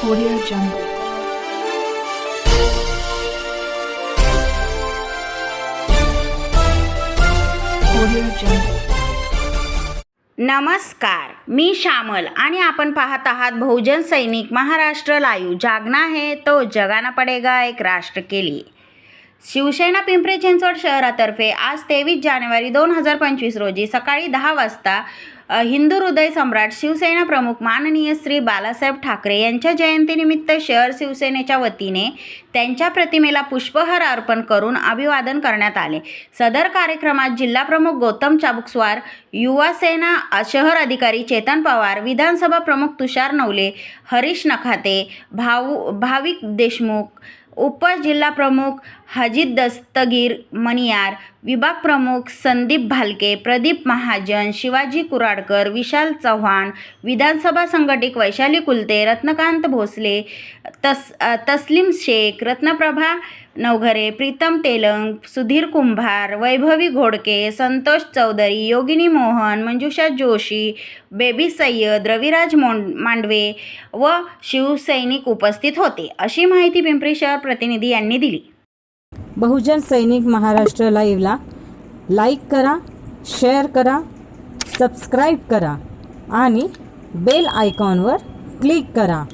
Audio Jungle. Audio Jungle. नमस्कार मी श्यामल आणि आपण पाहत आहात बहुजन सैनिक महाराष्ट्र लाईव्ह जागना है तो जगाना पडेगा एक राष्ट्र के लिए शिवसेना पिंपरी चिंचवड शहरातर्फे आज तेवीस जानेवारी दोन हजार पंचवीस रोजी सकाळी दहा वाजता हिंदू हृदय सम्राट शिवसेना प्रमुख माननीय श्री बालासाहेब ठाकरे यांच्या जयंतीनिमित्त शहर शिवसेनेच्या वतीने त्यांच्या प्रतिमेला पुष्पहार अर्पण करून अभिवादन करण्यात आले. सदर कार्यक्रमात जिल्हाप्रमुख गौतम चाबुकस्वार युवा सेना शहर अधिकारी चेतन पवार विधानसभा प्रमुख तुषार नवले हरीश नखाते भाऊ भाविक देशमुख उपजिल्हा प्रमुख हजीद दस्तगीर मणियार विभाग प्रमुख संदीप भालके प्रदीप महाजन शिवाजी कुराडकर विशाल चव्हाण विधानसभा संघटित वैशाली कुलते रत्नकांत भोसले तस अ, तस्लीम शेख रत्नप्रभा नवघरे प्रीतम तेलंग सुधीर कुंभार वैभवी घोडके संतोष चौधरी योगिनी मोहन मंजुषा जोशी बेबी सय्यद रविराज मोंड मांडवे व शिवसैनिक उपस्थित होते. अशी माहिती पिंपरी शहर प्रतिनिधी यांनी दिली. बहुजन सैनिक महाराष्ट्र लाईव्हला लाईक करा शेअर करा सबस्क्राईब करा आणि बेल आयकॉनवर क्लिक करा.